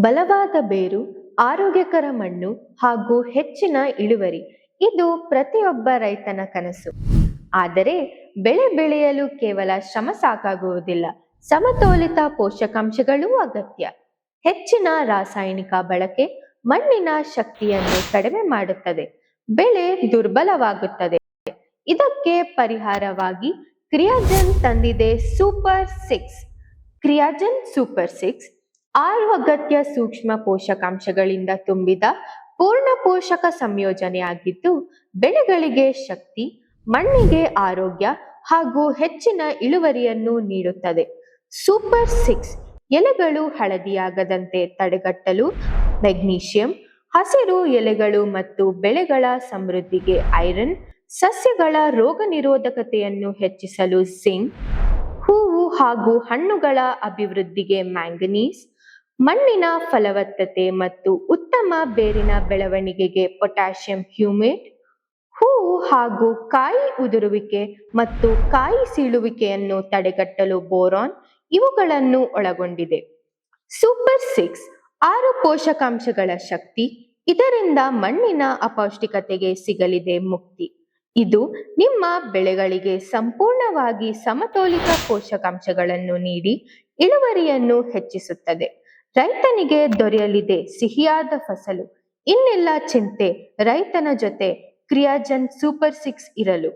ಬಲವಾದ ಬೇರು, ಆರೋಗ್ಯಕರ ಮಣ್ಣು ಹಾಗೂ ಹೆಚ್ಚಿನ ಇಳುವರಿ. ಇದು ಪ್ರತಿಯೊಬ್ಬ ರೈತನ ಕನಸು. ಆದರೆ ಬೆಳೆ ಬೆಳೆಯಲು ಕೇವಲ ಶ್ರಮ ಸಾಕಾಗುವುದಿಲ್ಲ. ಸಮತೋಲಿತ ಪೋಷಕಾಂಶಗಳೂ ಅಗತ್ಯ. ಹೆಚ್ಚಿನ ರಾಸಾಯನಿಕ ಬಳಕೆ ಮಣ್ಣಿನ ಶಕ್ತಿಯನ್ನು ಕಡಿಮೆ ಮಾಡುತ್ತದೆ. ಬೆಳೆ ದುರ್ಬಲವಾಗುತ್ತದೆ. ಇದಕ್ಕೆ ಪರಿಹಾರವಾಗಿ ಕ್ರಿಯಾಜನ್ ತಂದಿದೆ super six. Kriyajan super six ಆರು ಅಗತ್ಯ ಸೂಕ್ಷ್ಮ ಪೋಷಕಾಂಶಗಳಿಂದ ತುಂಬಿದ ಪೂರ್ಣ ಪೋಷಕ ಸಂಯೋಜನೆಯಾಗಿದ್ದು, ಬೆಳೆಗಳಿಗೆ ಶಕ್ತಿ, ಮಣ್ಣಿಗೆ ಆರೋಗ್ಯ ಹಾಗೂ ಹೆಚ್ಚಿನ ಇಳುವರಿಯನ್ನು ನೀಡುತ್ತದೆ. ಸೂಪರ್ ಸಿಕ್ಸ್ ಎಲೆಗಳು ಹಳದಿಯಾಗದಂತೆ ತಡೆಗಟ್ಟಲು ಮೆಗ್ನೀಷಿಯಂ, ಹಸಿರು ಎಲೆಗಳು ಮತ್ತು ಬೆಳೆಗಳ ಸಮೃದ್ಧಿಗೆ ಐರನ್, ಸಸ್ಯಗಳ ರೋಗ ನಿರೋಧಕತೆಯನ್ನು ಹೆಚ್ಚಿಸಲು ಜಿಂಕ್, ಹೂವು ಹಾಗೂ ಹಣ್ಣುಗಳ ಅಭಿವೃದ್ಧಿಗೆ ಮ್ಯಾಂಗನೀಸ್ ಮಣ್ಣಿನ ಫಲವತ್ತತೆ ಮತ್ತು ಉತ್ತಮ ಬೇರಿನ ಬೆಳವಣಿಗೆಗೆ ಪೊಟ್ಯಾಷಿಯಂ ಹ್ಯೂಮೇಟ್ ಹೂವು ಹಾಗೂ ಕಾಯಿ ಉದುರುವಿಕೆ ಮತ್ತು ಕಾಯಿ ಸೀಳುವಿಕೆಯನ್ನು ತಡೆಗಟ್ಟಲು ಬೋರಾನ್ ಇವುಗಳನ್ನು ಒಳಗೊಂಡಿದೆ. ಸೂಪರ್ ಸಿಕ್ಸ್ ಆರು ಪೋಷಕಾಂಶಗಳ ಶಕ್ತಿ, ಇದರಿಂದ ಮಣ್ಣಿನ ಅಪೌಷ್ಟಿಕತೆಗೆ ಸಿಗಲಿದೆ ಮುಕ್ತಿ. ಇದು ನಿಮ್ಮ ಬೆಳೆಗಳಿಗೆ ಸಂಪೂರ್ಣವಾಗಿ ಸಮತೋಲಿತ ಪೋಷಕಾಂಶಗಳನ್ನು ನೀಡಿ ಇಳುವರಿಯನ್ನು ಹೆಚ್ಚಿಸುತ್ತದೆ. ರೈತನಿಗೆ ದೊರೆಯಲಿದೆ ಸಿಹಿಯಾದ ಫಸಲು ಇನ್ನೆಲ್ಲ ಚಿಂತೆ ರೈತನ ಜೊತೆ ಕ್ರಿಯಾಜನ್ ಸೂಪರ್ ಸಿಕ್ಸ್ ಇರಲು.